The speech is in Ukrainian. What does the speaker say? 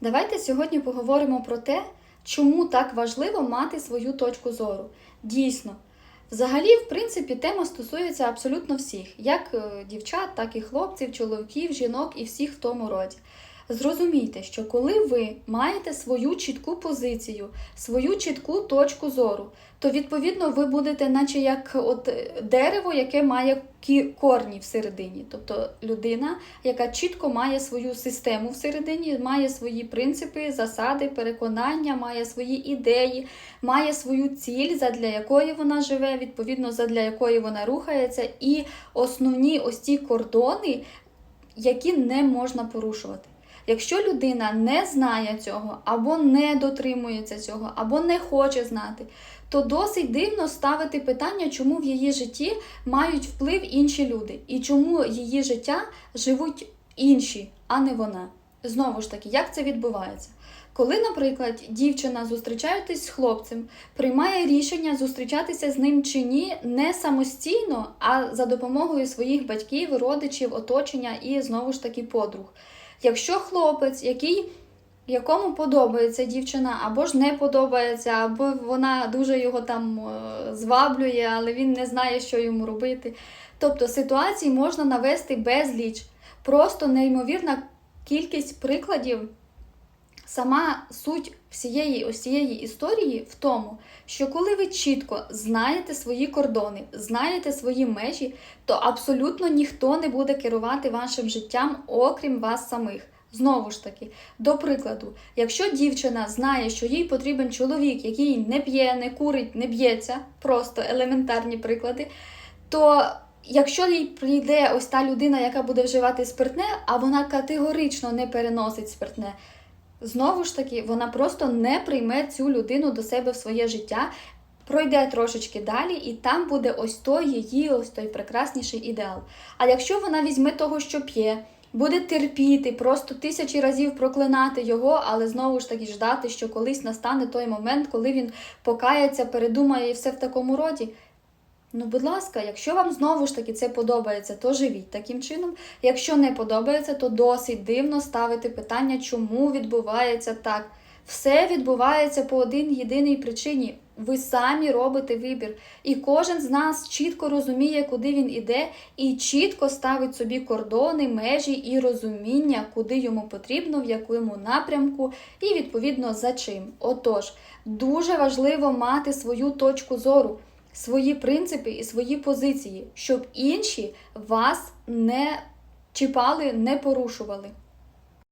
Давайте сьогодні поговоримо про те, чому так важливо мати свою точку зору. Дійсно, взагалі, в принципі, тема стосується абсолютно всіх, як е, дівчат, так і хлопців, чоловіків, жінок і всіх в тому роді. Зрозумійте, що коли ви маєте свою чітку позицію, свою чітку точку зору, то відповідно ви будете, наче як от е, дерево, яке має корні всередині. Тобто людина, яка чітко має свою систему всередині, має свої принципи, засади, переконання, має свої ідеї, має свою ціль, задля якої вона живе, відповідно, задля якої вона рухається, і основні ось ці кордони, які не можна порушувати. Якщо людина не знає цього, або не дотримується цього, або не хоче знати, то досить дивно ставити питання, чому в її житті мають вплив інші люди, і чому її життя живуть інші, а не вона. Знову ж таки, як це відбувається? Коли, наприклад, дівчина зустрічаєтесь з хлопцем, приймає рішення зустрічатися з ним чи ні не самостійно, а за допомогою своїх батьків, родичів, оточення і знову ж таки подруг. Якщо хлопець, який якому подобається дівчина, або ж не подобається, або вона дуже його там е, зваблює, але він не знає, що йому робити. Тобто ситуацій можна навести безліч. Просто неймовірна кількість прикладів. Сама суть всієї ось цієї історії в тому, що коли ви чітко знаєте свої кордони, знаєте свої межі, то абсолютно ніхто не буде керувати вашим життям, окрім вас самих. Знову ж таки, до прикладу, якщо дівчина знає, що їй потрібен чоловік, який не п'є, не курить, не б'ється, просто елементарні приклади, то якщо їй прийде ось та людина, яка буде вживати спиртне, а вона категорично не переносить спиртне, знову ж таки, вона просто не прийме цю людину до себе в своє життя, пройде трошечки далі, і там буде ось той її, ось той прекрасніший ідеал. А якщо вона візьме того, що п'є, буде терпіти, просто тисячі разів проклинати його, але знову ж таки ждати, що колись настане той момент, коли він покається, передумає і все в такому роді. Ну, будь ласка, якщо вам знову ж таки це подобається, то живіть таким чином. Якщо не подобається, то досить дивно ставити питання, чому відбувається так. Все відбувається по один єдиній причині. Ви самі робите вибір. І кожен з нас чітко розуміє, куди він іде, і чітко ставить собі кордони, межі і розуміння, куди йому потрібно, в якому напрямку, і відповідно за чим. Отож, дуже важливо мати свою точку зору свої принципи і свої позиції, щоб інші вас не чіпали, не порушували.